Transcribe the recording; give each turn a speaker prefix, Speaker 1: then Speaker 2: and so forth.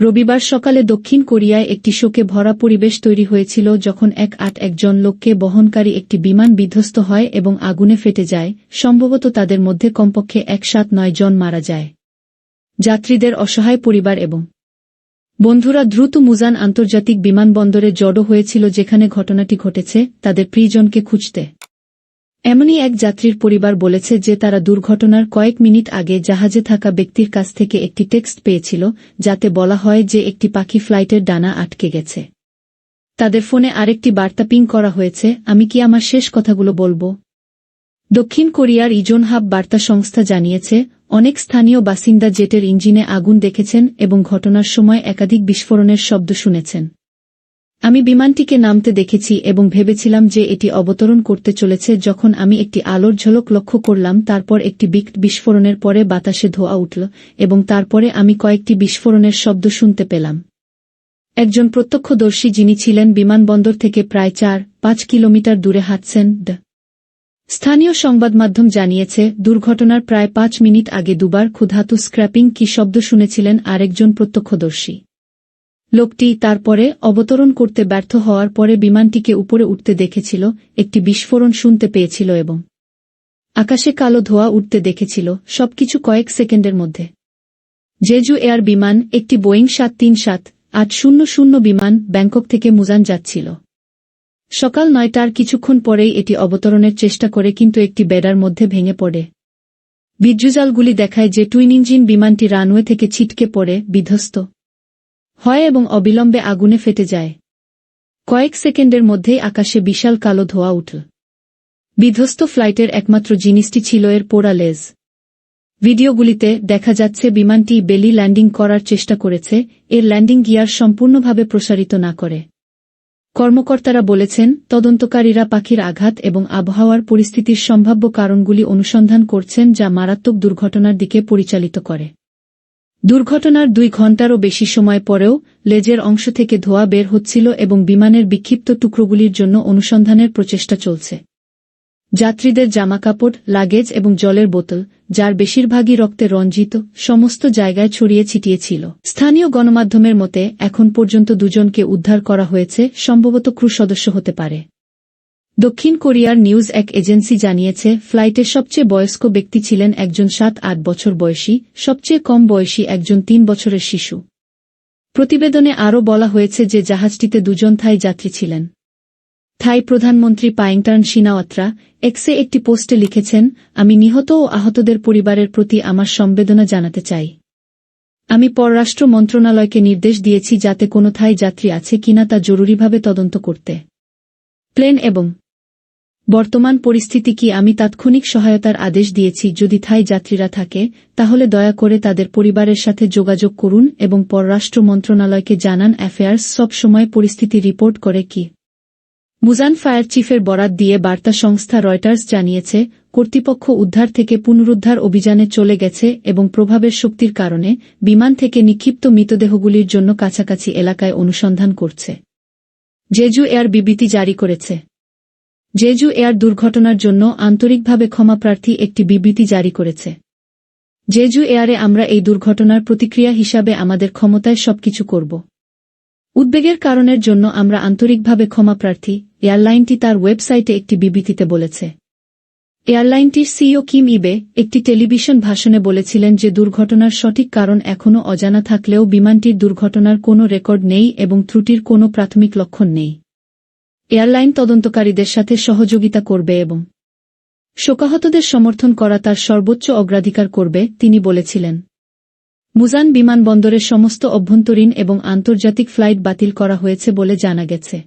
Speaker 1: রবিবার সকালে দক্ষিণ কোরিয়ায় একটি শোকে ভরা পরিবেশ তৈরি হয়েছিল যখন এক আট একজন লোককে বহনকারী একটি বিমান বিধ্বস্ত হয় এবং আগুনে ফেটে যায়, সম্ভবত তাদের মধ্যে কমপক্ষে এক সাত নয় জন মারা যায়। যাত্রীদের অসহায় পরিবার এবং বন্ধুরা দ্রুত মুজান আন্তর্জাতিক বিমানবন্দরে জড়ো হয়েছিল যেখানে ঘটনাটি ঘটেছে, তাদের প্রিয়জনকে খুঁজতে। এমনই এক যাত্রীর পরিবার বলেছে যে তারা দুর্ঘটনার কয়েক মিনিট আগে জাহাজে থাকা ব্যক্তির কাছ থেকে একটি টেক্সট পেয়েছিল, যাতে বলা হয় যে একটি পাখি ফ্লাইটের ডানা আটকে গেছে। তাদের ফোনে আরেকটি বার্তা পিং করা হয়েছে, আমি কি আমার শেষ কথাগুলো বলব? দক্ষিণ কোরিয়ার ইজন হাব বার্তা সংস্থা জানিয়েছে, অনেক স্থানীয় বাসিন্দা জেটের ইঞ্জিনে আগুন দেখেছেন এবং ঘটনার সময় একাধিক বিস্ফোরণের শব্দ শুনেছেন। আমি বিমানটিকে নামতে দেখেছি এবং ভেবেছিলাম যে এটি অবতরণ করতে চলেছে যখন আমি একটি আলোর ঝলক লক্ষ্য করলাম, তারপর একটি বিকট বিস্ফোরণের পরে বাতাসে ধোয়া উঠল এবং তারপরে আমি কয়েকটি বিস্ফোরণের শব্দ শুনতে পেলাম। একজন প্রত্যক্ষদর্শী যিনি ছিলেন বিমানবন্দর থেকে প্রায় চার, পাঁচ কিলোমিটার দূরে হাঁটছেন, ড। স্থানীয় সংবাদ মাধ্যম জানিয়েছে, দুর্ঘটনার প্রায় পাঁচ মিনিট আগে দুবার ক্ষুধাতু স্ক্র্যাপিং কি শব্দ শুনেছিলেন আরেকজন প্রত্যক্ষদর্শী। লোকটি তারপরে অবতরণ করতে ব্যর্থ হওয়ার পরে বিমানটিকে উপরে উঠতে দেখেছিল, একটি বিস্ফোরণ শুনতে পেয়েছিল এবং আকাশে কালো ধোয়া উঠতে দেখেছিল, সবকিছু কয়েক সেকেন্ডের মধ্যে। জেজু এয়ার বিমান, একটি বোয়িং সাত তিন সাত, আট শূন্য শূন্য বিমান, ব্যাংকক থেকে মুজান যাচ্ছিল। সকাল নয়টার কিছুক্ষণ পরেই এটি অবতরণের চেষ্টা করে কিন্তু একটি বেড়ার মধ্যে ভেঙে পড়ে। বিদ্যুজালগুলি দেখায় যে টুইন ইঞ্জিন বিমানটি রানওয়ে থেকে ছিটকে পড়ে, বিধ্বস্ত। হয় এবং অবিলম্বে আগুনে ফেটে যায়। কয়েক সেকেন্ডের মধ্যেই আকাশে বিশাল কালো ধোয়া উঠল। বিধ্বস্ত ফ্লাইটের একমাত্র জিনিসটি ছিল এর পোড়া লেজ। ভিডিওগুলিতে দেখা যাচ্ছে বিমানটি বেলি ল্যান্ডিং করার চেষ্টা করেছে, এর ল্যান্ডিং গিয়ার সম্পূর্ণভাবে প্রসারিত না করে। কর্মকর্তারা বলেছেন, তদন্তকারীরা পাখির আঘাত এবং আবহাওয়ার পরিস্থিতির সম্ভাব্য কারণগুলি অনুসন্ধান করছেন যা মারাত্মক দুর্ঘটনার দিকে পরিচালিত করে। দুর্ঘটনার দুই ঘণ্টারও বেশি সময় পরেও লেজের অংশ থেকে ধোয়া বের হচ্ছিল এবং বিমানের বিক্ষিপ্ত টুকরোগুলির জন্য অনুসন্ধানের প্রচেষ্টা চলছে। যাত্রীদের জামাকাপড়, লাগেজ এবং জলের বোতল, যার বেশিরভাগই রক্তে রঞ্জিত, সমস্ত জায়গায় ছড়িয়ে ছিটিয়েছিল। স্থানীয় গণমাধ্যমের মতে, এখন পর্যন্ত দুজনকে উদ্ধার করা হয়েছে, সম্ভবত ক্রু সদস্য হতে পারে। দক্ষিণ কোরিয়ার নিউজ এক এজেন্সি জানিয়েছে ফ্লাইটের সবচেয়ে বয়স্ক ব্যক্তি ছিলেন একজন সাত আট বছর বয়সী, সবচেয়ে কম বয়সী একজন তিন বছরের শিশু। প্রতিবেদনে আরও বলা হয়েছে যে জাহাজটিতে দুজন থাই যাত্রী ছিলেন। থাই প্রধানমন্ত্রী পাইংটার্ন সিনাওয়াত্রা এক্সে একটি পোস্টে লিখেছেন, আমি নিহত ও আহতদের পরিবারের প্রতি আমার সম্বেদনা জানাতে চাই। আমি পররাষ্ট্র মন্ত্রণালয়কে নির্দেশ দিয়েছি যাতে কোনো থাই যাত্রী আছে কিনা তা জরুরিভাবে তদন্ত করতে। প্লেন এবং বর্তমান পরিস্থিতি কি আমি তাৎক্ষণিক সহায়তার আদেশ দিয়েছি যদি থাই যাত্রীরা থাকে, তাহলে দয়া করে তাদের পরিবারের সাথে যোগাযোগ করুন এবং পররাষ্ট্র মন্ত্রণালয়কে জানান অ্যাফেয়ার্স সব সময় পরিস্থিতি রিপোর্ট করে কি। মুজান ফায়ার চিফের বরাত দিয়ে বার্তা সংস্থা রয়টার্স জানিয়েছে, কর্তৃপক্ষ উদ্ধার থেকে পুনরুদ্ধার অভিযানে চলে গেছে এবং প্রভাবের শক্তির কারণে বিমান থেকে নিক্ষিপ্ত মৃতদেহগুলির জন্য কাছাকাছি এলাকায় অনুসন্ধান করছে। জেজু এয়ার বিবৃতি জারি করেছে। জেজু এয়ার দুর্ঘটনার জন্য আন্তরিকভাবে ক্ষমাপ্রার্থী একটি বিবৃতি জারি করেছে। জেজু এয়ারে আমরা এই দুর্ঘটনার প্রতিক্রিয়া হিসাবে আমাদের ক্ষমতায় সবকিছু করব। উদ্বেগের কারণের জন্য আমরা আন্তরিকভাবে ক্ষমাপ্রার্থী এয়ারলাইনটি তার ওয়েবসাইটে একটি বিবৃতিতে বলেছে। এয়ারলাইনটির সিও কিম ইবে একটি টেলিভিশন ভাষণে বলেছিলেন যে দুর্ঘটনার সঠিক কারণ এখনও অজানা থাকলেও বিমানটির দুর্ঘটনার কোনো রেকর্ড নেই এবং ত্রুটির কোনো প্রাথমিক লক্ষণ নেই। এয়ারলাইন তদন্তকারীদের সাথে সহযোগিতা করবে এবং শোকাহতদের সমর্থন করা তার সর্বোচ্চ অগ্রাধিকার করবে, তিনি বলেছিলেন। মুজান বিমানবন্দরের সমস্ত অভ্যন্তরীণ এবং আন্তর্জাতিক ফ্লাইট বাতিল করা হয়েছে বলে জানা গেছে।